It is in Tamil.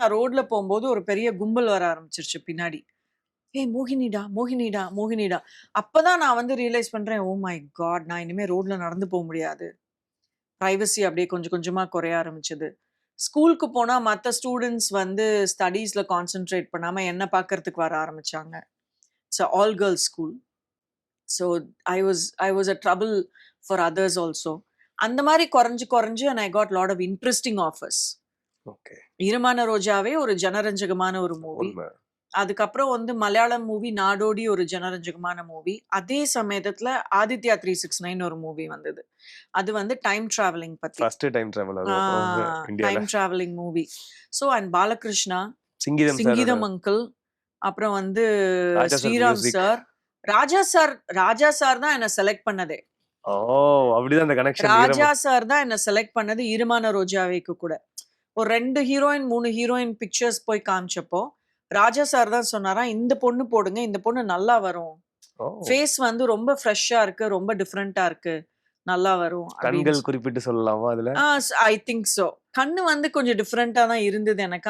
நான் ரோட்ல போகும்போது ஒரு பெரிய கும்பல் வர ஆரம்பிச்சிருச்சு பின்னாடி. ஏய் மோகினிடா மோகினிடா மோகினிடா. அப்பதான் நான் வந்து ரியலைஸ் பண்றேன் ஓ மை காட் நான் இனிமே ரோட்ல நடந்து போக முடியாது. ப்ரைவசி அப்படியே கொஞ்சம் கொஞ்சமா குறைய ஆரம்பிச்சது. ஸ்கூலுக்கு போனா மற்ற ஸ்டூடெண்ட்ஸ் வந்து ஸ்டடீஸ்ல கான்சென்ட்ரேட் பண்ணாம என்ன பார்க்கறதுக்கு வர ஆரம்பிச்சாங்க. It's all girls school so I was I was a trouble for others also அந்த மாதிரி குறைஞ்சு குறைஞ்சு and I got lot of interesting offers okay. Eeramana Rojave ஒரு ஜனரஞ்சகமான ஒரு மூவி. அதுக்கப்புறம் வந்து மலையாளம் மூவி நாடோடி ஒரு ஜனரஞ்சகமான மூவி. அதே சமயத்துல ஆதித்யா த்ரீ சிக்ஸ் நைன் ஒரு மூவி வந்தது. அது வந்து டைம் டிராவலிங் பத்தி. Time time travelling movie. So and Balakrishna Singeetham Singeetham uncle அப்புறம் வந்து Sriram. Sir. Raja sir Raja sir தான் என்ன செலக்ட் பண்ணதே. ஓ அப்படிதான் அந்த கனெக்ஷன் ராஜா சார் தான் என்ன செலக்ட் பண்ணது ஈரமான ரோஜாவேக்கு கூட. ஒரு ரெண்டு ஹீரோயின் மூணு ஹீரோயின் பிக்சர்ஸ் போய் காமிச்சப்போ ராஜா சார் தான் சொன்னாரா இந்த பொண்ணு போடுங்க இந்த பொண்ணு நல்லா வரும். ஃபேஸ் வந்து ரொம்ப ஃப்ரெஷ்ஷா இருக்கு ரொம்ப டிஃப்ரெண்டா இருக்கு. நல்லா வரும். கண்கள் குறிப்பிட்டு சொல்லலாமா அதுல? ஐ திங்க் சோ கண்ணு வந்து கொஞ்சம் டிஃப்ரெண்டா தான் இருந்தது எனக்கு.